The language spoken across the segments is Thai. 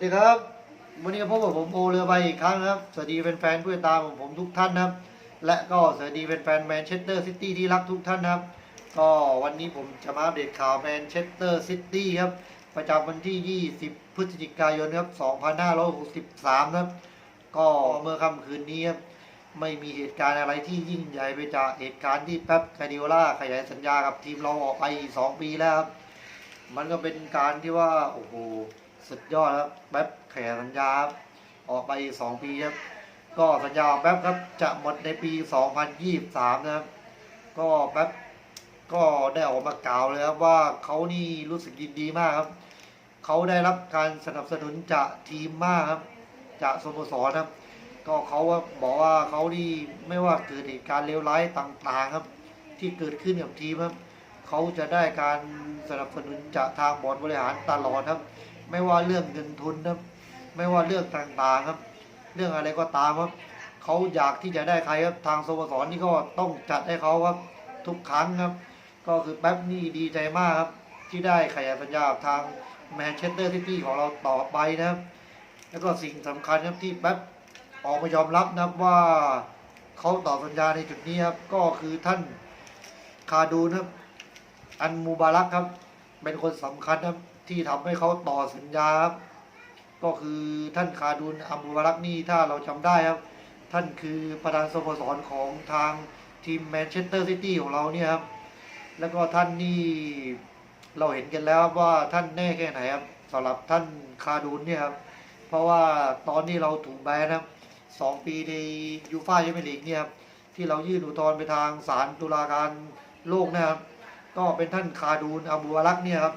วัสดีครับ วันนี้พบกับผมโอเรือใบอีกครั้งนะครับ สวัสดีแฟนๆผู้ติดตามของผมทุกท่านนะครับ และก็สวัสดีแฟนๆแมนเชสเตอร์ซิตี้ที่รักทุกท่านนะครับ ก็วันนี้ผมจะมาอัปเดตข่าวแมนเชสเตอร์ซิตี้ครับ ประจำวันที่ 20 พฤศจิกายนครับ 2563 นะครับ ก็เมื่อค่ำคืนนี้ครับ ไม่มีเหตุการณ์อะไรที่ยิ่งใหญ่ไปจากเหตุการณ์ที่แป๊บคาดิโอล่าขยายสัญญากับทีมเราออกไปอีกสองปีแล้วครับ มันก็เป็นการที่ว่า โอ้โห สุดยอดครับแป๊บขยายสัญญาครับออกไปอีกสองปีครับ ก็สัญญาแป๊บครับจะหมดในปี2023นะครับ ก็แป๊บก็ได้ออกมากล่าวเลยครับว่าเขานี่รู้สึกยินดีมากครับเขาได้รับการสนับสนุนจากทีมมากครับจากสโมสรครับ ก็เขาว่าบอกว่าเขานี่ไม่ว่าเกิดเหตุการณ์เลวร้ายต่างๆครับ ที่เกิดขึ้นกับทีมครับเขาจะได้การสนับสนุนจากทางบอร์ดบริหารตลอดครับ ไม่ว่าเรื่องเงินทุนครับไม่ว่าเรื่องต่างๆครับ เรื่องอะไรก็ตามครับเขาอยากที่จะได้ใครครับทางสโมสรนี่ก็ต้องจัดให้เขาครับทุกครั้งครับ ก็คือแป๊บนี่ดีใจมากครับ ที่ได้ขยายสัญญาทางแมนเชสเตอร์ซิตี้ของเราต่อไปนะครับ แล้วก็สิ่งสำคัญครับที่แป๊บออกมายอมรับนะครับว่าเขาต่อสัญญาในจุดนี้ครับ ก็คือท่านคาดูนะครับ อันมูบารักครับ เป็นคนสำคัญครับ ที่ทำให้เขาต่อสัญญาครับก็คือท่านคาดูนอัมมูบารักนี่ถ้าเราจำได้ครับ ท่านคือประธานสโมสรของทางทีมแมนเชสเตอร์ซิตี้ของเราเนี่ยครับ แล้วก็ท่านนี่เราเห็นกันแล้วว่าท่านแน่แค่ไหนครับสำหรับท่านคาดูนเนี่ยครับ เพราะว่าตอนนี้เราถูกแบนนะครับสองปีในยูฟ่าแชมเปี้ยนลีกเนี่ยครับที่เรายื่นอุทธรณ์ไปทางศาลตุลาการโลกนะครับ ก็เป็นท่านคาดูนอาบูวารักเนี่ยครับ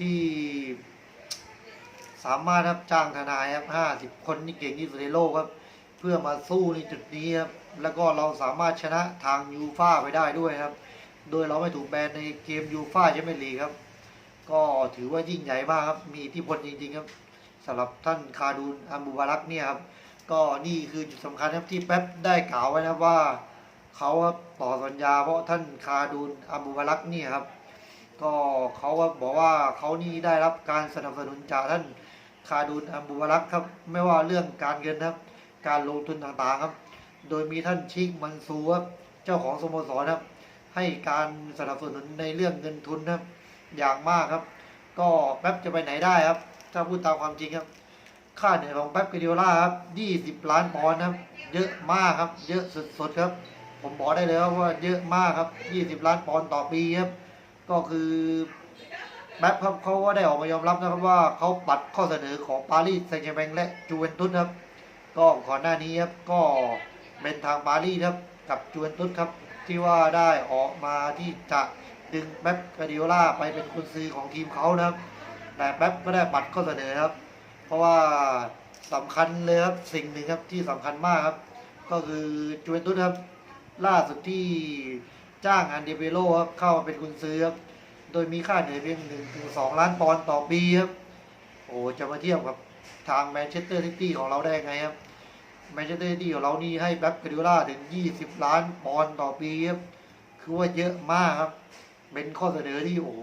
ที่ สามารถครับจ้างทนายครับห้าสิบคนที่เก่งที่สุดในโลกครับ เพื่อมาสู้ในจุดนี้ครับแล้วก็เราสามารถชนะทางยูฟ่าไปได้ด้วยครับ โดยเราไม่ถูกแบนในเกมยูฟ่าแชมเปี้ยนลีกครับ ก็ถือว่ายิ่งใหญ่มากครับ มีทธิพลจริงๆครับสำหรับท่านคาดูนอัมบูบารักเนี่ยครับ ก็นี่คือจุดสำคัญครับที่แป๊บได้กล่าวไว้นะว่าเขาครับต่อสัญญาเพราะท่านคาดูนอัมบูบารักเนี่ยครับ ก็เขาก็บอกว่าเขานี่ได้รับการสนับสนุนจากท่านคาดูนอัมบูบารักครับ ไม่ว่าเรื่องการเงินครับ การลงทุนต่างๆครับ โดยมีท่านชิกมันซูครับเจ้าของสโมสรครับ ให้การสนับสนุนในเรื่องเงินทุนครับ อย่างมากครับ ก็แป๊บจะไปไหนได้ครับ ถ้าพูดตามความจริงครับ ค่าเหนื่อยของแป๊บกาดิโอล่าครับ20ล้านปอนด์ครับ เยอะมากครับ เยอะสุดๆครับ ผมบอกได้เลยว่าเยอะมากครับ20ล้านปอนด์ต่อปีครับ ก็คือแป๊บครับเขาก็ได้ออกมายอมรับนะครับว่าเขาปัดข้อเสนอของปารีสแซงต์แชร์แมงและจูเวนตุสครับ ก็ก่อนหน้านี้ครับก็เป็นทางปารีสครับกับจูเวนตุสครับที่ว่าได้ออกมาที่จะดึงแป๊บกาดิโอล่าไปเป็นกุญซือของทีมเขานะครับ แต่แป๊บก็ได้ปัดข้อเสนอครับ เพราะว่าสำคัญเลยครับสิ่งหนึ่งครับที่สำคัญมากครับ ก็คือจูเวนตุสครับล่าสุดที่ จ้างอันเดเบโลครับเข้ามาเป็นกุญซือครับโดยมีค่าเหนื่อยเพียงหนึ่งถึงสองล้านปอนด์ต่อปีครับโอ้จะมาเทียบกับทางแมนเชสเตอร์ซิตี้ของเราได้ไงครับแมนเชสเตอร์ซิตี้ของเรานี่ให้แบ็คกาดิล่าถึง20ล้านปอนด์ต่อปีครับคือว่าเยอะมากครับ เป็นข้อเสนอที่โอ้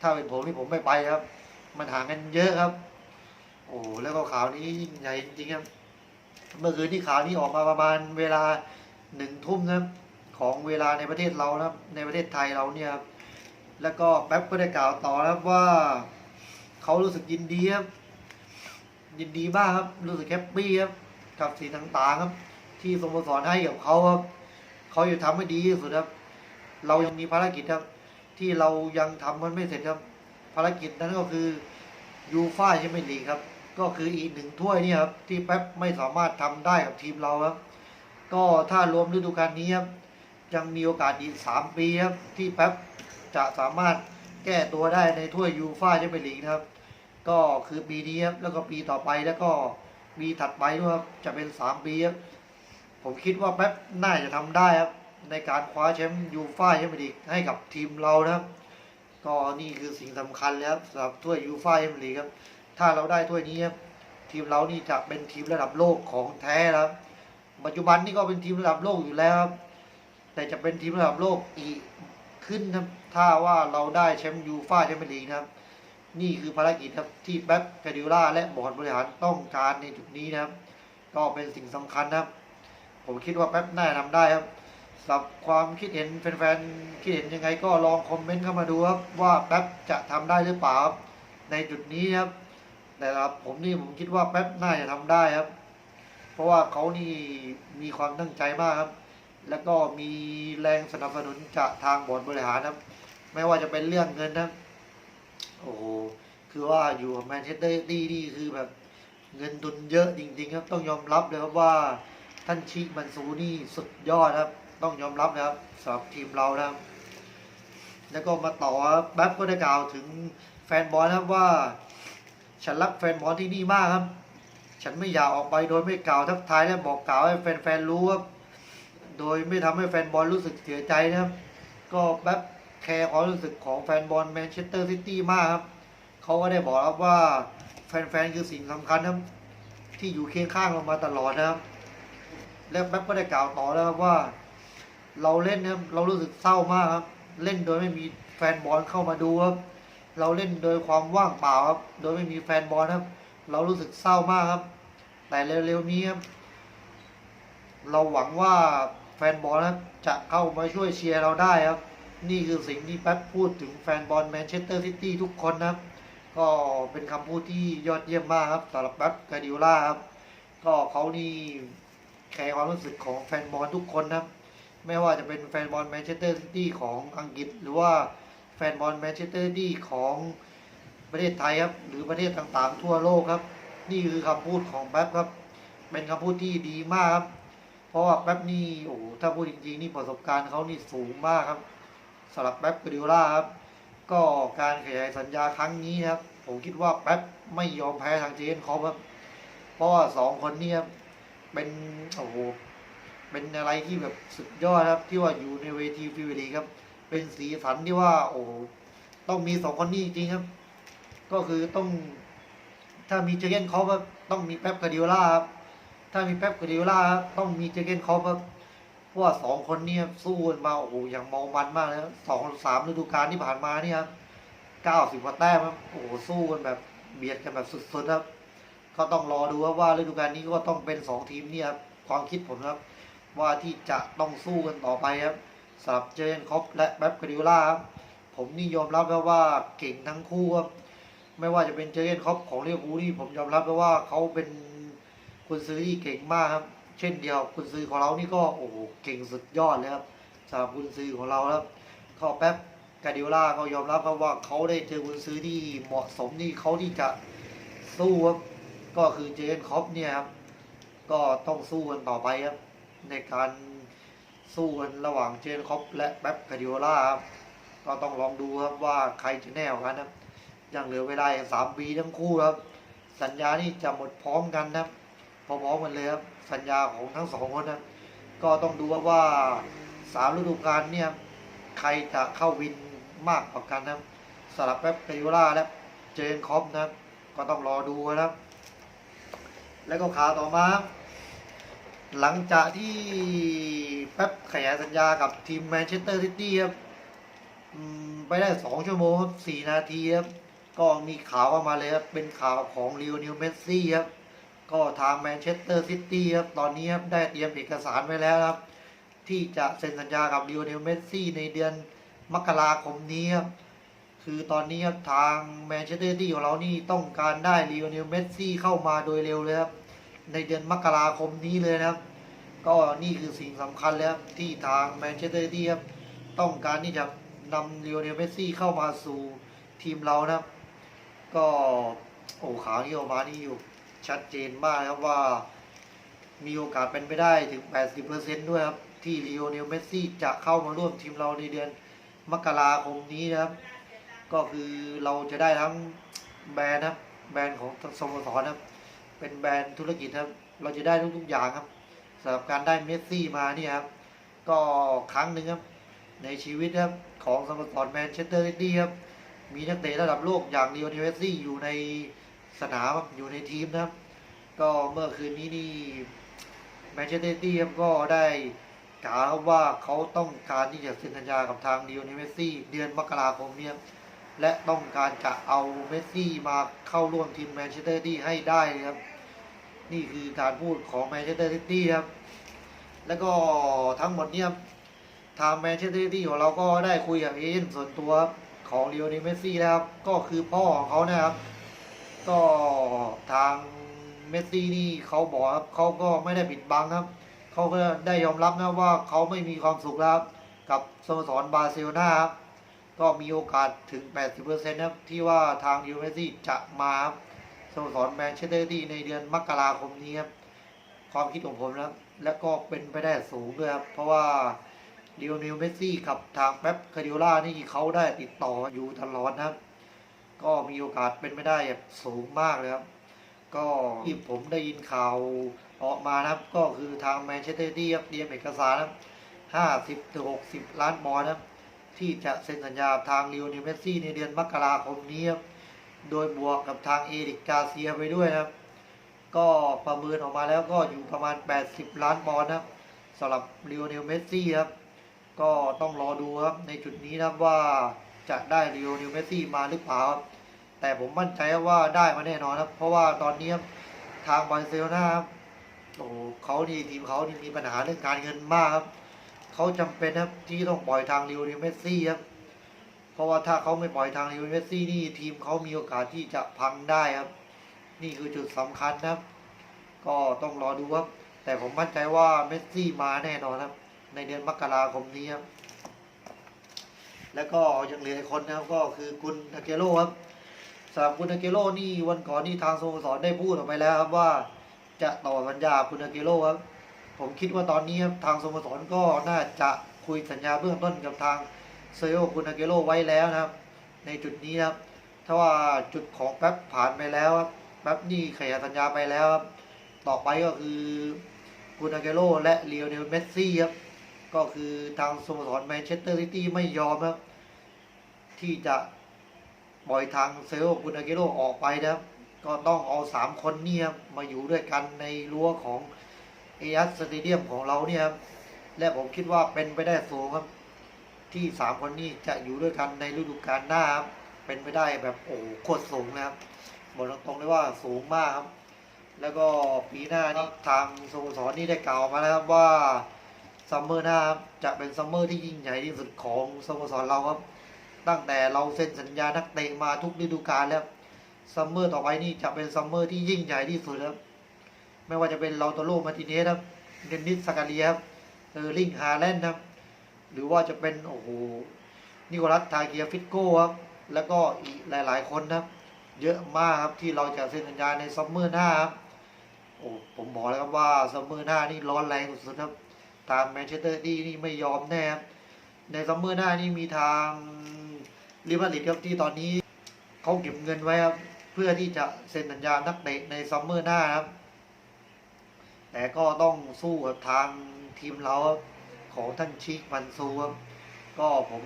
ถ้าเป็นผมนี่ผมไม่ไปครับ มันห่างกันเยอะครับ โอ้แล้วก็ข่าวนี้ยิ่งใหญ่จริงๆครับ เมื่อคืนที่ข่าวนี้ออกมาประมาณเวลาหนึ่งทุ่มนะครับ ของเวลาในประเทศเรานะครับ ในประเทศไทยเราเนี่ยครับแล้วก็แป๊บก็ได้กล่าวต่อครับว่าเขารู้สึกยินดีครับยินดีมากครับรู้สึกแฮปปี้ครับกับสิ่งต่างๆครับ ที่สโมสรให้กับเขาครับเขาจะทำให้ดีที่สุดครับ เรายังมีภารกิจครับ ที่เรายังทำมันไม่เสร็จครับ ภารกิจนั้นก็คือยูฟ่าแชมเปี้ยนลีกครับ ก็คืออีกหนึ่งถ้วยนี่ครับที่แป๊บไม่สามารถทำได้กับทีมเราครับ ก็ถ้ารวมฤดูกาลนี้ครับ ยังมีโอกาสอีกสามปีครับ ที่แป๊บจะสามารถแก้ตัวได้ในถ้วยยูฟ่าแชมเปี้ยนลีกนะครับ ก็คือปีนี้ครับแล้วก็ปีต่อไปแล้วก็ปีถัดไปด้วยครับจะเป็นสามปีครับผมคิดว่าแป๊บน่าจะทำได้ครับในการคว้าแชมป์ยูฟ่าแชมเปี้ยนลีกให้กับทีมเรานะครับ ก็นี่คือสิ่งสำคัญเลยครับสำหรับถ้วยยูฟ่าแชมเปี้ยนลีกครับถ้าเราได้ถ้วยนี้ครับทีมเรานี่จะเป็นทีมระดับโลกของแท้ครับ ปัจจุบันนี่ก็เป็นทีมระดับโลกอยู่แล้วครับ แต่จะเป็นทีมระดับโลกอีกขึ้นครับถ้าว่าเราได้แชมป์ยูฟ่าแชมเปี้ยนลีกนะครับ นี่คือภารกิจครับที่แป๊บกาดิล่าและบอร์ดบริหารต้องการในจุดนี้นะครับ ก็เป็นสิ่งสำคัญนะครับ ผมคิดว่าแป๊บน่าจะทำได้ครับสำหรับความคิดเห็นแฟนๆคิดเห็นยังไงก็ลองคอมเมนต์เข้ามาดูครับว่าแป๊บจะทำได้หรือเปล่าในจุดนี้ครับ แต่สำหรับผมนี่ผมคิดว่าแป๊บน่าจะทำได้ครับ เพราะว่าเขานี่มีความตั้งใจมากครับ แล้วก็มีแรงสนับสนุนจากทางบอร์ดบริหารครับไม่ว่าจะเป็นเรื่องเงินนะครับโอ้โหคือว่าอยู่กับแมนเชสเตอร์ดีนี่คือแบบเงินทุนเยอะจริงๆครับ ต้องยอมรับเลยครับว่าท่านชิมันซูนี่สุดยอดครับ ต้องยอมรับนะครับสำหรับทีมเรานะครับ แล้วก็มาต่อครับแบ๊บก็ได้กล่าวถึงแฟนบอลครับว่า ฉันรักแฟนบอลที่นี่มากครับ ฉันไม่อยากออกไปโดยไม่กล่าวทักทายและบอกกล่าวให้แฟนๆรู้ครับ โดยไม่ทำให้แฟนบอลรู้สึกเสียใจนะครับ ก็แบบแคร์ความรู้สึกของแฟนบอลแมนเชสเตอร์ซิตี้มากครับเขาก็ได้บอกครับว่าแฟนๆคือสิ่งสำคัญครับ ที่อยู่เคียงข้างเรามาตลอดนะครับ และแบ๊บก็ได้กล่าวต่อแล้วครับว่า เราเล่นนะครับเรารู้สึกเศร้ามากครับ เล่นโดยไม่มีแฟนบอลเข้ามาดูครับ เราเล่นโดยความว่างเปล่าครับ โดยไม่มีแฟนบอลครับ เรารู้สึกเศร้ามากครับ แต่เร็วๆนี้ครับเราหวังว่า นบอลนะครับจะเข้ามาช่วยเชียร์เราได้ครับ นี่คือสิ่งที่แป๊บพูดถึงแฟนบอลแมนเชสเตอร์ซิตี้ทุกคนนะครับ ก็เป็นคำพูดที่ยอดเยี่ยมมากครับสำหรับแป๊บกาดิโอล่าครับ ก็เขานี่แคร์ความรู้สึกของแฟนบอลทุกคนนะครับ ไม่ว่าจะเป็นแฟนบอลแมนเชสเตอร์ซิตี้ของอังกฤษ หรือว่าแฟนบอลแมนเชสเตอร์ซิตี้ของประเทศไทยครับ หรือประเทศต่างๆ ทั่วโลกครับ นี่คือคำพูดของแป๊บครับ เป็นคำพูดที่ดีมากครับ เพราะว่าแป๊บนี่โอ้โหถ้าพูดจริงๆนี่ประสบการณ์เขานี่สูงมากครับสำหรับแป๊บกาดิโอล่าครับ ก็การขยายสัญญาครั้งนี้ครับ ผมคิดว่าแป๊บไม่ยอมแพ้ทางเจนคอปครับ เพราะว่าสองคนนี้ครับเป็นโอ้โหเป็นอะไรที่แบบสุดยอดครับ ที่ว่าอยู่ในเวทีฟิวดีครับ เป็นสีสันที่ว่า โอ้ต้องมีสองคนนี้จริงครับ ก็คือต้อง ถ้ามีเจเกนคอปครับต้องมีแป๊บกาดิโอล่าครับ ถ้ามีแป๊บกาดิโอล่าครับต้องมีเจเกนคอปครับเพราะว่าสองคนเนี้สู้กันมาโอ้โหอย่างเมามันมากเลยสองสามฤดูกาลที่ผ่านมาเนี่ยครับเก้าสิบกว่าแต้มครับโอ้โหสู้กันแบบเบียดกันแบบสุดๆครับก็ต้องรอดูครับว่าฤดูกาลนี้ก็ต้องเป็นสองทีมเนี่ยครับความคิดผมครับ ว่าที่จะต้องสู้กันต่อไปครับสำหรับเจนคอปและแป๊บกาดิโอล่าครับผมนี่ยอมรับแล้วว่าเก่งทั้งคู่ครับไม่ว่าจะเป็นเจเกนคอปของเรียวคูนี่ผมยอมรับแล้วว่าเขาเป็น คุณซื้อที่เก่งมากครับ เช่นเดียวคุณซื้อของเรานี่ก็โอ้โหเก่งสุดยอดเลยครับสำหรับคุณซื้อของเราครับก็แป๊บกาดิโอล่าก็ยอมรับครับว่าเขาได้เจอคุณซื้อที่เหมาะสมที่เขาที่จะสู้ครับก็คือเจนคอปเนี่ยครับก็ต้องสู้กันต่อไปครับในการสู้กันระหว่างเจนคอปและแป๊บคาดิโอล่าครับก็ต้องลองดูครับว่าใครจะแน่กว่ากันครับยังเหลือเวลาอีกสามปีทั้งคู่ครับ สัญญานี่จะหมดพร้อมกันนะครับ พร้อมๆกันเลยครับสัญญาของทั้งสองคนนะก็ต้องดูว่าสามฤดูกาลเนี่ยใครจะเข้าวินมากกว่ากันนะครับสำหรับแป๊บคาดิโอล่าและเจนคอปนะครับก็ต้องรอดูนะครับแล้วก็ข่าวต่อมา หลังจากที่แป๊บขยายสัญญากับทีมแมนเชสเตอร์ซิตี้ครับไปได้สองชั่วโมงครับสี่นาทีครับก็มีข่าวออกมาเลยครับเป็นข่าวของลีโอเนลเมสซี่ครับ ก็ทางแมนเชสเตอร์ซิตี้ครับตอนนี้ครับได้เตรียมเอกสารไว้แล้วครับ ที่จะเซ็นสัญญากับลีโอเนลเมสซี่ในเดือนมกราคมนี้ครับคือตอนนี้ครับทางแมนเชสเตอร์ซิตี้ของเรานี่ต้องการได้ลีโอเนลเมสซี่เข้ามาโดยเร็วเลยครับในเดือนมกราคมนี้เลยนะครับ ก็นี่คือสิ่งสำคัญแล้วที่ทางแมนเชสเตอร์ซิตี้ครับต้องการที่จะนำลีโอเนลเมสซี่เข้ามาสู่ทีมเรานะครับ ก็โอ้ข่าวนี้ออกมานี่อยู่ ชัดเจนมากครับว่า มีโอกาสเป็นไปได้ถึง 80%ด้วยครับ ที่ลีโอเนลเมสซี่จะเข้ามาร่วมทีมเราในเดือนมกราคมนี้นะครับ ก็คือเราจะได้ทั้งแบรนด์ครับ แบรนด์ของสโมสรครับ เป็นแบรนด์ธุรกิจครับ เราจะได้ทุกๆอย่างครับสำหรับการได้เมสซี่มาเนี่ยครับ ก็ครั้งหนึ่งครับ ในชีวิตครับของสโมสรแมนเชสเตอร์ซิตี้ครับ มีนักเตะระดับโลกอย่างลีโอเนลเมสซี่อยู่ใน สนามอยู่ในทีมนะครับ ก็เมื่อคืนนี้นี่แมนเชสเตอร์ตี้ก็ได้กล่าวว่าเขาต้องการที่จะเซ็นสัญญากับทางลีโอเนลเมสซี่ เดือนมกราคมเนี่ยและต้องการจะเอาเมสซี่มาเข้าร่วมทีมแมนเชสเตอร์ตี้ให้ได้ครับ นี่คือการพูดของแมนเชสเตอร์ตี้ครับ แล้วก็ทั้งหมดเนี่ยครับทางแมนเชสเตอร์ตี้ของเราก็ได้คุยกับเอเจนต์ส่วนตัวของลีโอเนลเมสซี่นะครับ ก็คือพ่อของเขานะครับ ก็ทางเมสซี่นี่เขาบอกครับเขาก็ไม่ได้ปิดบังครับ เขาก็ได้ยอมรับนะว่าเขาไม่มีความสุขแล้วครับกับสโมสรบาร์เซโลนาครับก็มีโอกาสถึง 80%นะครับที่ว่าทางยูเมสซี่จะมาสโมสรแมนเชสเตอร์ซิตี้ในเดือนมกราคมนี้ครับความคิดของผมนะและก็เป็นไปได้สูงด้วยครับ เพราะว่าลิโอเนลเมสซี่กับทางแป๊บคาร์ดิโอล่านี่เขาได้ติดต่ออยู่ตลอดนะครับ ก็มีโอกาสเป็นไปได้แบบสูงมากเลยครับ ก็ที่ผมได้ยินข่าวออกมานะครับ ก็คือทางแมนเชสเตอร์ซิตี้ครับเตรียมเอกสารนะครับ50ถึง60ล้านปอนด์นะครับ ที่จะเซ็นสัญญาทางลิโอเนลเมสซี่ในเดือนมกราคมนี้ครับโดยบวกกับทางเอริกกาเซียไปด้วยนะครับ ก็ประเมินออกมาแล้วก็อยู่ประมาณ 80 ล้านปอนด์นะครับสำหรับลิโอเนลเมสซี่ครับ ก็ต้องรอดูครับในจุดนี้นะว่า จะได้ลิโอเนลเมสซี่มาหรือเปล่าครับแต่ผมมั่นใจว่าได้มาแน่นอนครับ เพราะว่าตอนนี้ครับทางบาร์เซโลนาครับโอ้เขานี่ทีมเขานี่มีปัญหาเรื่องการเงินมากครับเขาจำเป็นครับที่ต้องปล่อยทางลิโอเนลเมสซี่ครับเพราะว่าถ้าเขาไม่ปล่อยทางลิโอเนลเมสซี่นี่ทีมเขามีโอกาสที่จะพังได้ครับ นี่คือจุดสำคัญนะครับ ก็ต้องรอดูครับแต่ผมมั่นใจว่าเมสซี่มาแน่นอนครับ ในเดือนมกราคมนี้ครับ แล้วก็ยังเหลืออีกคนนะครับก็คือคุณอาเกโร่ครับสำหรับคุณอาเกโร่นี่วันก่อนนี่ทางสโมสรได้พูดออกไปแล้วครับว่าจะต่อสัญญาคุณอาเกโร่ครับ ผมคิดว่าตอนนี้ครับทางสโมสรก็น่าจะคุยสัญญาเบื้องต้นกับทางเซโอคุณอาเกโร่ไว้แล้วนะครับ ในจุดนี้ครับถ้าว่าจุดของแป๊บผ่านไปแล้วครับแป๊บนี่ขยายสัญญาไปแล้วครับต่อไปก็คือคุณอาเกโร่และเลโอเนลเมสซี่ครับ ก็คือทางสโมสรแมนเชสเตอร์ซิตี้ไม่ยอมครับ ที่จะปล่อยทางเซลล์คุณอาเกโรออกไปนะครับก็ต้องเอาสามคนนี่ครับมาอยู่ด้วยกันในรั้วของเอ s สเตเดียมของเราเนี่ยครับและผมคิดว่าเป็นไปได้สูงครับ ที่สามคนนี้จะอยู่ด้วยกันในฤดูกาลหน้าครับเป็นไปได้แบบโอ้โคตรสูงนะครับบอกตรงๆเลยว่าสูงมากครับ แล้วก็ปีหน้านี่ทางสโมสรนี่ได้กล่าวมาแล้วครับว่า ซัมเมอร์หน้าครับจะเป็นซัมเมอร์ที่ยิ่งใหญ่ที่สุดของสโมสรเราครับ ตั้งแต่เราเซ็นสัญญานักเตะมาทุกฤดูกาลแล้วซัมเมอร์ต่อไปนี่จะเป็นซัมเมอร์ที่ยิ่งใหญ่ที่สุดครับ ไม่ว่าจะเป็นเราโตโรมาติเนสครับเดนนิสสกาเลียครับเออร์ลิงฮาแลนด์ครับ หรือว่าจะเป็นโอ้โหนิโคลัสทาเกียฟิตโก้ครับ แล้วก็อีกหลาย ๆ คนครับ เยอะมากครับที่เราจะเซ็นสัญญาในซัมเมอร์หน้าครับ โอ้ผมบอกแล้วครับว่าซัมเมอร์หน้านี่ร้อนแรงสุดๆครับ ทางแมนเชสเตอร์ดีนี่ไม่ยอมแน่ครับในซัมเมอร์หน้านี่มีทางลิเวอร์พูลครับที่ตอนนี้เขาเก็บเงินไว้ครับเพื่อที่จะเซ็นสัญญานักเตะในซัมเมอร์หน้าครับ แต่ก็ต้องสู้กับทางทีมเราของท่านชิกมันซูครับก็ผม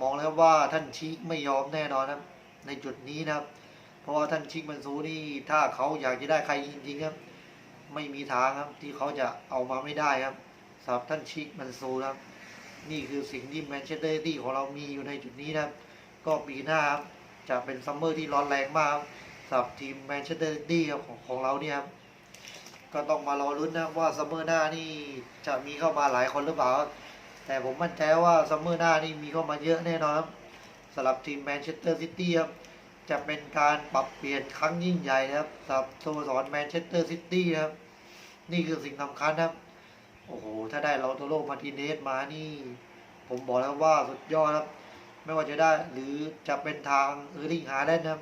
มองแล้วว่าท่านชิกไม่ยอมแน่นอนครับ ในจุดนี้นะครับ เพราะว่าท่านชิกมันซูนี่ถ้าเขาอยากจะได้ใครจริงๆครับ ไม่มีทางครับ ที่เขาจะเอามาไม่ได้ครับสำหรับท่านชิกมันซูครับ นี่คือสิ่งที่แมนเชสเตอร์ซิตี้ของเรามีอยู่ในจุดนี้นะครับ ก็ปีหน้าครับจะเป็นซัมเมอร์ที่ร้อนแรงมากสำหรับทีมแมนเชสเตอร์ซิตี้ครับของของเราเนี่ยครับก็ต้องมารอรุ้นนะว่าซัมเมอร์หน้านี่จะมีเข้ามาหลายคนหรือเปล่า แต่ผมมั่นใจว่าซัมเมอร์หน้านี่มีเข้ามาเยอะแน่นอนครับสำหรับทีมแมนเชสเตอร์ซิตี้ครับจะเป็นการปรับเปลี่ยนครั้งยิ่งใหญ่นะครับสำหรับสโมสรแมนเชสเตอร์ซิตี้ครับ นี่คือสิ่งสำคัญนะครับ โอ้โห ถ้าได้เราโตโรมาร์ติเนสมานี่ ผมบอกแล้วว่าสุดยอดครับ ไม่ว่าจะได้หรือจะเป็นทางเออริงฮาแลนด์นะครับ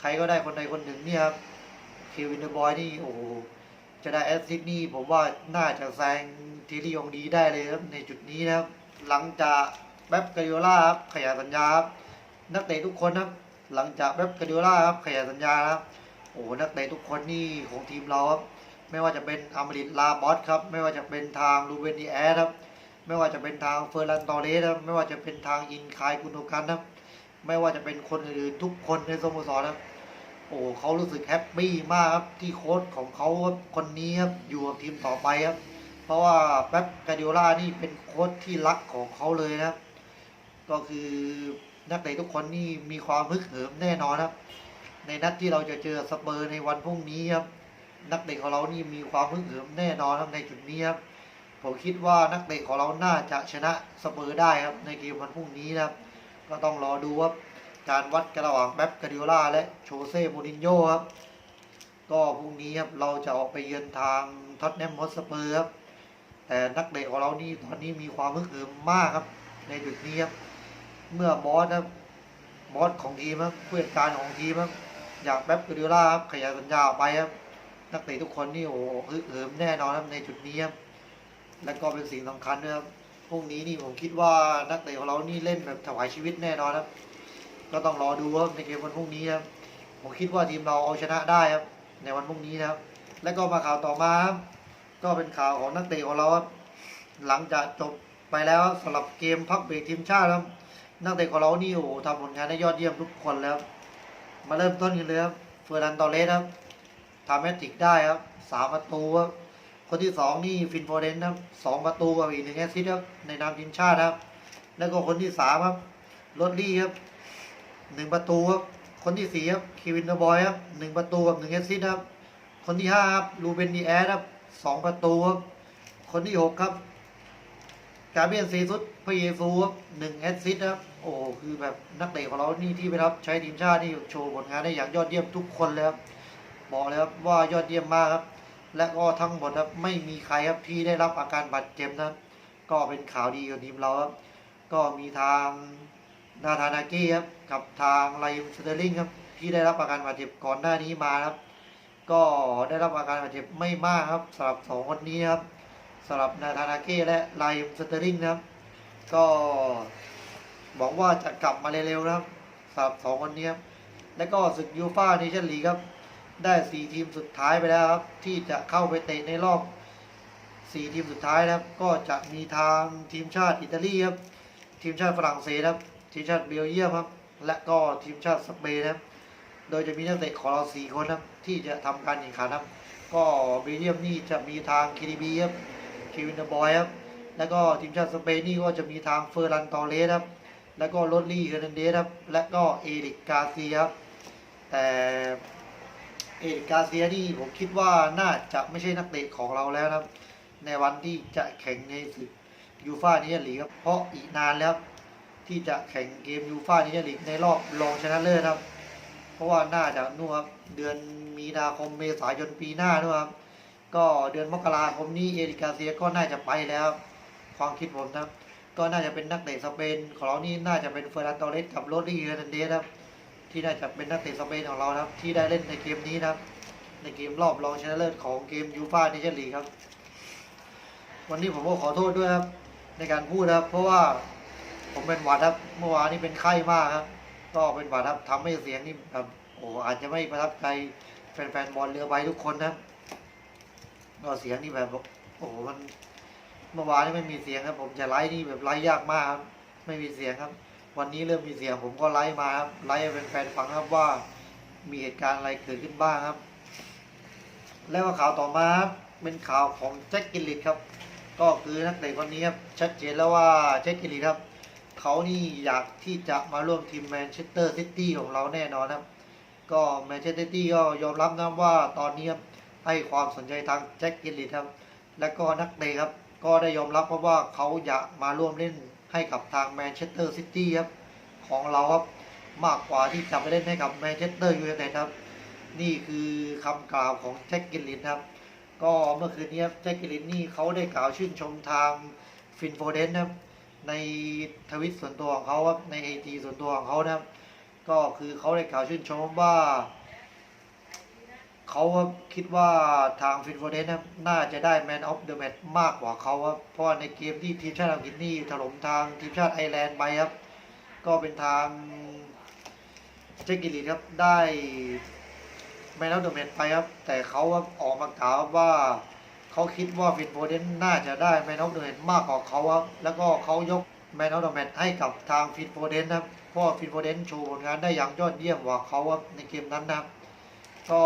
ใครก็ได้คนใดคนหนึ่งเนี่ยครับเควินเดอร์บอยนี่โอ้โห จะได้แอสซิสนี่ผมว่าน่าจะแซงทีรีองดีได้เลยครับในจุดนี้นะครับ หลังจากแป๊บกาโยล่าครับขยายสัญญาครับนักเตะทุกคนครับ หลังจากแป๊บกาโยล่าครับขยายสัญญาครับโอ้โหนักเตะทุกคนนี่ของทีมเราครับ ไม่ว่าจะเป็นอมริตลาบอสครับ ไม่ว่าจะเป็นทางลูเวนดีแอสครับ ไม่ว่าจะเป็นทางเฟอร์นันตอเรสครับ ไม่ว่าจะเป็นทางอินคายกุนโดกันครับ ไม่ว่าจะเป็นคนอื่นทุกคนในสโมสรครับ โอ้เขารู้สึกแฮปปี้มากครับที่โค้ชของเขาครับคนนี้ครับอยู่กับทีมต่อไปครับ เพราะว่าแป๊บกาดิโอล่านี่เป็นโค้ชที่รักของเขาเลยนะครับ ก็คือนักเตะทุกคนนี่มีความฮึกเหิมแน่นอนครับ ในนัดที่เราจะเจอสเปอร์ในวันพรุ่งนี้ครับ นักเตะของเรานี่มีความฮึกเหิมแน่นอนครับในจุดนี้ครับผมคิดว่านักเตะของเราน่าจะชนะสเปอร์ได้ครับในเกมวันพรุ่งนี้นะครับ ก็ต้องรอดูว่าการวัดกันระหว่างแป๊บกาดิโอล่าและโชเซ่มูรินโญ่ครับ ก็พรุ่งนี้ครับเราจะออกไปเยือนทางท็อตแนมฮอตสเปอร์ครับแต่นักเตะของเรานี่ตอนนี้มีความฮึกเหิมมากครับ ในจุดนี้ครับเมื่อบอสครับบอสของทีมครับผู้จัดการของทีมครับอย่างแป๊บกาดิโอล่าครับขยายสัญญาออกไปครับ นักเตะทุกคนนี่โอ้โหฮึกเหิมแน่นอนครับในจุดนี้ครับและก็เป็นสิ่งสำคัญด้วยครับพรุ่งนี้นี่ผมคิดว่านักเตะของเรานี่เล่นแบบถวายชีวิตแน่นอนครับ ก็ต้องรอดูครับในเกมวันพรุ่งนี้ครับผมคิดว่าทีมเราเอาชนะได้ครับ ในวันพรุ่งนี้นะครับ แล้วก็มาข่าวต่อมาครับก็เป็นข่าวของนักเตะของเราครับหลังจากจบไปแล้วครับสำหรับเกมพักเบรกทีมชาติครับนักเตะของเรานี่โอ้โหทำผลงานได้ยอดเยี่ยมทุกคนแล้ว มาเริ่มต้นกันเลยครับเฟอร์นันตอเรสครับ ทำแมตติกได้ครับสามประตูครับคนที่สองนี่ฟินโฟเดนครับสองประตูกับอีกหนึ่งแอสซิสต์ครับในนามทีมชาติครับ แล้วก็คนที่สามครับโรดลี่ครับหนึ่งประตูครับคนที่สี่ครับเควินเดอร์บอยครับหนึ่งประตูกับหนึ่งแอสซิสต์ครับ คนที่ห้าครับลูเบนดีแอสครับสองประตูครับคนที่หกครับกาเบียนซีซุดพระเยซูครับหนึ่งแอสซิสต์ครับโอ้โหคือแบบนักเตะของเรานี่ที่ไปรับใช้ทีมชาตินี่โชว์ผลงานได้อย่างยอดเยี่ยมทุกคนเลยครับ บอกเลยครับว่ายอดเยี่ยมมากครับ และก็ทั้งหมดครับไม่มีใครครับที่ได้รับอาการบาดเจ็บนะก็เป็นข่าวดีของทีมเราครับก็มีทางนาธานาเก้ครับกับทางไลมสเตอร์ลิงครับที่ได้รับอาการบาดเจ็บก่อนหน้านี้มาครับ ก็ได้รับอาการบาดเจ็บไม่มากครับสำหรับสองคนนี้ครับสำหรับนาธานาเก้และไลมสเตอร์ลิงนะครับ ก็บอกว่าจะกลับมาเร็วๆนะครับสำหรับสองคนนี้ครับและก็ศึกยูฟ่าเนชั่นลีกครับ ได้สี่ทีมสุดท้ายไปแล้วครับ ที่จะเข้าไปเตะในรอบสี่ทีมสุดท้ายนะครับ ก็จะมีทางทีมชาติอิตาลีครับ ทีมชาติฝรั่งเศสครับ ทีมชาติเบลเยียมครับ และก็ทีมชาติสเปนครับ โดยจะมีนักเตะของเราสี่คนครับที่จะทำการแข่งขันครับ ก็เบลเยียมนี่จะมีทางเคดีบีครับเควินเดบอยครับ แล้วก็ทีมชาติสเปนนี่ก็จะมีทางเฟอร์รันตอเรสครับ แล้วก็โรดลี่เฮอร์นันเดสครับ และก็เอริกกาเซียครับ แต่ เอริกกาเซียนี่ผมคิดว่าน่าจะไม่ใช่นักเตะของเราแล้วนะครับ ในวันที่จะแข่งในศึกยูฟ่าเนียลีกครับเพราะอีกนานแล้วที่จะแข่งเกมยูฟ่าเนียลีกในรอบรองชนะเลิศครับ เพราะว่าน่าจะนู่นครับเดือนมีนาคมเมษายนปีหน้าด้วยครับก็เดือนมกราคมนี้เอริกาเซียก็น่าจะไปแล้วครับความคิดผมนะครับก็น่าจะเป็นนักเตะสเปนของเรานี่น่าจะเป็นเฟอร์นันโตเรสกับโรดริเฮอร์นันเดสครับ ที่น่าจะเป็นนักเตะสเปนของเรานะครับ ที่ได้เล่นในเกมนี้นะครับ ในเกมรอบรองชนะเลิศของเกมยูฟ่าเนชั่นลีกครับ วันนี้ผมก็ขอโทษด้วยครับ ในการพูดครับ เพราะว่าผมเป็นหวัดครับ เมื่อวานนี้เป็นไข้มากครับ ก็เป็นหวัดครับทำให้เสียงนี่แบบโอ้อาจจะไม่ประทับใจแฟนๆบอลเรือใบทุกคนนะครับก็เสียงนี่แบบโอ้โหมันเมื่อวานนี่ไม่มีเสียงครับ ผมจะไลฟ์นี่แบบไลฟ์ยากมากครับ ไม่มีเสียงครับ วันนี้เริ่มมีเสียงผมก็ไลฟ์มาครับไลฟ์ให้แฟนๆฟังครับว่ามีเหตุการณ์อะไรเกิดขึ้นบ้างครับ แล้วก็ข่าวต่อมาครับเป็นข่าวของแจ็คกิลลิตครับ ก็คือนักเตะคนนี้ครับชัดเจนแล้วว่าแจ็คกิลลิตครับเขานี่อยากที่จะมาร่วมทีมแมนเชสเตอร์ซิตี้ของเราแน่นอนครับ ก็แมนเชสเตอร์ซิตี้ก็ยอมรับนะว่าตอนนี้ครับให้ความสนใจทางแจ็คกิลลิตครับ และก็นักเตะครับ ก็ได้ยอมรับเพราะว่าเขาอยากมาร่วมเล่น ให้กับทางแมนเชสเตอร์ซิตี้ครับของเราครับมากกว่าที่จะไปเล่นให้กับแมนเชสเตอร์ยูไนเต็ดครับ นี่คือคำกล่าวของแจ็คกิลลินครับ ก็เมื่อคืนนี้ครับแจ็คกิลลินนี่เขาได้กล่าวชื่นชมทางฟินโฟเดนครับในทวิตส่วนตัวของเขาครับในไอจีส่วนตัวของเขานะครับก็คือเขาได้กล่าวชื่นชมว่า เขาครับคิดว่าทางฟินโฟเดนน่าจะได้แมนออฟเดอะแมตมากกว่าเขาครับเพราะในเกมที่ทีมชาติอังกฤษนี่ถล่มทางทีมชาติไอร์แลนด์ไปครับ ก็เป็นทางเจคกิลิตครับได้แมนออฟเดอะแมตไปครับ แต่เขาครับออกมากล่าวว่าเขาคิดว่าฟินโฟเดนน่าจะได้แมนออฟเดอะแมตมากกว่าเขาครับแล้วก็เขายกแมนออฟเดอะแมตให้กับทางฟินโฟเดนครับเพราะฟินโฟเดนโชว์ผลงานได้อย่างยอดเยี่ยมกว่าเขาครับในเกมนั้นนะครับก็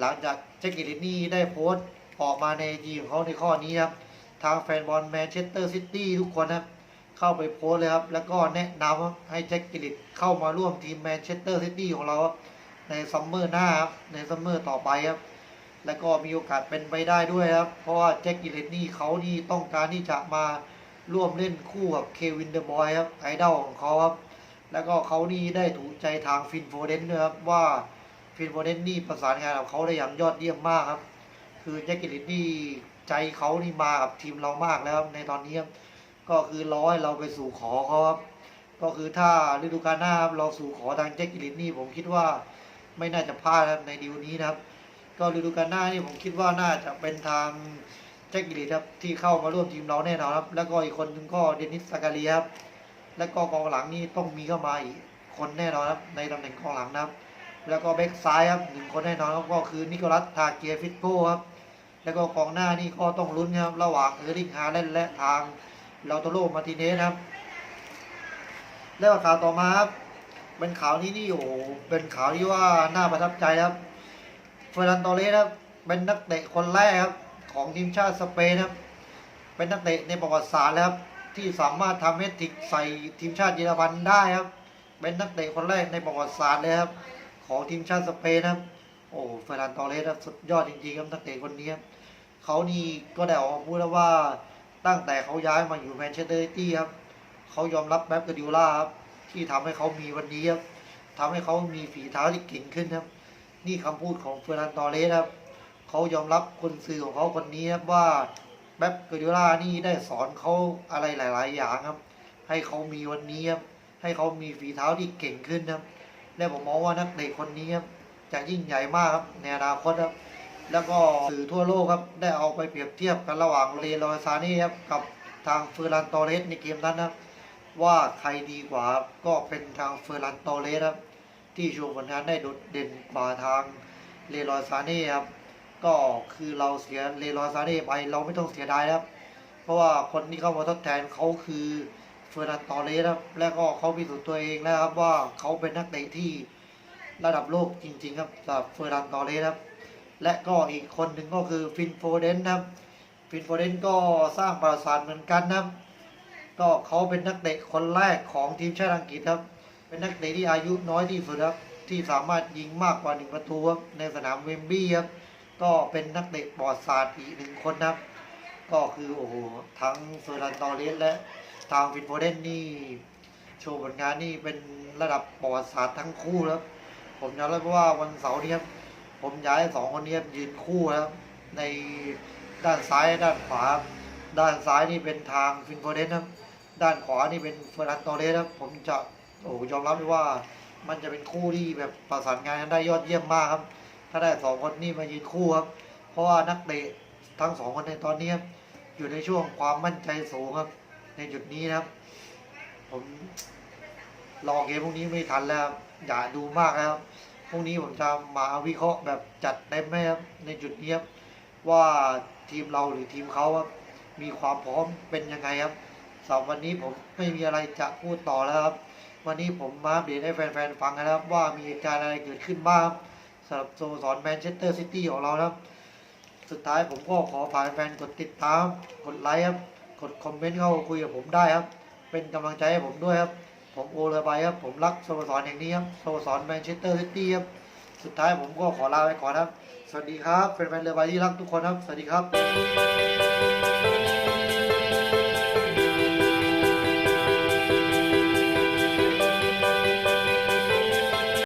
หลังจากเจคกิลินี่ได้โพสต์ออกมาในทีของเขาในข้อนี้ครับ ทางแฟนบอลแมนเชสเตอร์ซิตี้ทุกคนครับ เข้าไปโพสต์เลยครับ แล้วก็แนะนำให้แจ็คกิลิตเข้ามาร่วมทีมแมนเชสเตอร์ซิตี้ของเราครับในซัมเมอร์หน้าครับ ในซัมเมอร์ต่อไปครับ แล้วก็มีโอกาสเป็นไปได้ด้วยครับ เพราะว่าแจ็คกิเลตนี่เขานี่ต้องการที่จะมาร่วมเล่นคู่กับเควินเดอะบอยครับไอดอลของเขาครับ แล้วก็เขานี่ได้ถูกใจทางฟินโฟเดนด้วยครับว่า ฟินโฟเดนนี่ประสานงานกับเขาได้อย่างยอดเยี่ยมมากครับ คือแจ็คกิเลตนี่ใจเขานี่มากับทีมเรามากแล้วในตอนนี้ครับก็คือร้อยเราไปสู่ขอเขาครับก็คือถ้าฤดูกาลหน้าครับเราสู่ขอทางแจ็คกิเลตนี่ผมคิดว่าไม่น่าจะพลาดครับในดีลนี้นะครับ ก็ฤดูกาลหน้านี่ผมคิดว่าน่าจะเป็นทางแจ็คกิลิตครับที่เข้ามาร่วมทีมเราแน่นอนครับ แล้วก็อีกคนหนึงก็เดนิสซากาเรียครับแล้วก็กองหลังนี่ต้องมีเข้ามาอีกคนแน่นอนครับในตำแหน่งกองหลังนะครับ แล้วก็แบ็กซ้ายครับหนึ่งคนแน่นอนก็คือนิโคลัสทาเกียฟิโก้ครับ แล้วก็กองหน้านี่ก็ต้องลุ้นครับระหว่างเออริงฮาแลนและทางลาโตโรมาติเนสครับ แล้วข่าวต่อมาครับเป็นข่าวนี้นี่โอ้เป็นข่าวที่ว่าน่าประทับใจครับเฟอร์นันโตเลสครับเป็นนักเตะคนแรกครับของทีมชาติสเปนครับ เป็นนักเตะในประวัติศาสตร์แล้วครับที่สามารถทำให้ติกใส่ทีมชาติเยอรมันได้ครับ เป็นนักเตะคนแรกในประวัติศาสตร์เลยครับ ของทีมชาติสเปนครับ โอ้เฟรนันโตเลสครับสุดยอดจริงๆครับนักเตะคนนี้ครับเขานี่ก็ได้ออกมาพูดแล้วว่าตั้งแต่เขาย้ายมาอยู่แมนเชสเตอร์ซิตี้ครับเขายอมรับแบ็กกาดิล่าครับที่ทำให้เขามีวันนี้ครับทำให้เขามีฝีเท้าที่เก่งขึ้นครับ นี่คำพูดของเฟรนันโตเลสครับเขายอมรับคนสื่อของเขาคนนี้ครับว่าแบ็กเกอริล่านี่ได้สอนเขาอะไรหลาย ๆ อย่างครับ ให้เขามีวันนี้ครับให้เขามีฝีเท้าที่เก่งขึ้นครับ และผมมองว่านักเตะคนนี้ครับจะยิ่งใหญ่มากครับในอนาคตครับ แล้วก็สื่อทั่วโลกครับได้เอาไปเปรียบเทียบกันระหว่างเลโรซานี่ครับกับทางเฟอร์นันโตเลสในเกมนั้นนะครับว่าใครดีกว่าก็เป็นทางเฟอร์นันโตเลสครับที่โชว์ผลงานได้โดดเด่นกว่าทางเลโรซานี่ครับก็คือเราเสียเลโรซานี่ไปเราไม่ต้องเสียดายครับ เพราะว่าคนที่เข้ามาทดแทนเขาคือ ฟอร์นันโตเลสครับ และก็เขาพิสูจน์ตัวเองแล้วครับว่าเขาเป็นนักเตะที่ระดับโลกจริง ๆ ครับสำหรับเฟอร์นันโตเลสครับ และก็อีกคนหนึ่งก็คือฟินโฟเดนครับ ฟินโฟเดนก็สร้างประวัติศาสตร์เหมือนกันนะครับ ก็เขาเป็นนักเตะคนแรกของทีมชาติอังกฤษครับ เป็นนักเตะที่อายุน้อยที่สุดครับ ที่สามารถยิงมากกว่าหนึ่งประตูครับในสนามเวมบลีย์ครับ ก็เป็นนักเตะประวัติศาสตร์อีกหนึ่งคนนะครับ ก็คือโอ้โหทั้งเฟอร์นันโตเลสและ ทางฟินโฟเดนนี่ โชว์ผลงานนี่เป็นระดับประวัติศาสตร์ทั้งคู่แล้วผมยอมรับว่าวันเสาร์นี้ครับผมย้ายสองคนนี้ครับยืนคู่ครับ ในด้านซ้ายด้านขวา ด้านซ้ายนี่เป็นทางฟินโฟเดนครับ ด้านขวานี่เป็นเฟอร์นันโตเลสครับ ผมจะโอ้ยอมรับเลยว่ามันจะเป็นคู่ที่แบบประสานงานกันได้ยอดเยี่ยมมากครับ ถ้าได้สองคนนี้มายืนคู่ครับ เพราะว่านักเตะทั้งสองคนในตอนนี้อยู่ในช่วงความมั่นใจสูงครับ ในจุดนี้นะครับ ผมรอเกมพวกนี้ไม่ทันแล้ว อย่าดูมากครับพรุ่งนี้ผมจะมาวิเคราะห์แบบจัดเต็มให้ครับในจุดนี้ครับว่าทีมเราหรือทีมเขาครับมีความพร้อมเป็นยังไงครับสำหรับวันนี้ผมไม่มีอะไรจะพูดต่อแล้วครับ วันนี้ผมมาอัปเดตให้แฟนๆฟังนะครับ ว่ามีเหตุการณ์อะไรเกิดขึ้นบ้างสำหรับโมสรแมนเชสเตอร์ซิตี้ของเรานะครับ สุดท้ายผมก็ขอฝากแฟนกดติดตามกดไลค์ครับ กดคอมเมนต์เข้าคุยกับผมได้ครับ เป็นกำลังใจให้ผมด้วยครับ ผมโอเลบายครับ ผมรักสโมสรแห่งนี้ครับสโมสรแมนเชสเตอร์ซิตี้ครับ สุดท้ายผมก็ขอลาไปก่อนครับ สวัสดีครับแฟนๆเรือใบที่รักทุกคนครับ สวัสดีครับ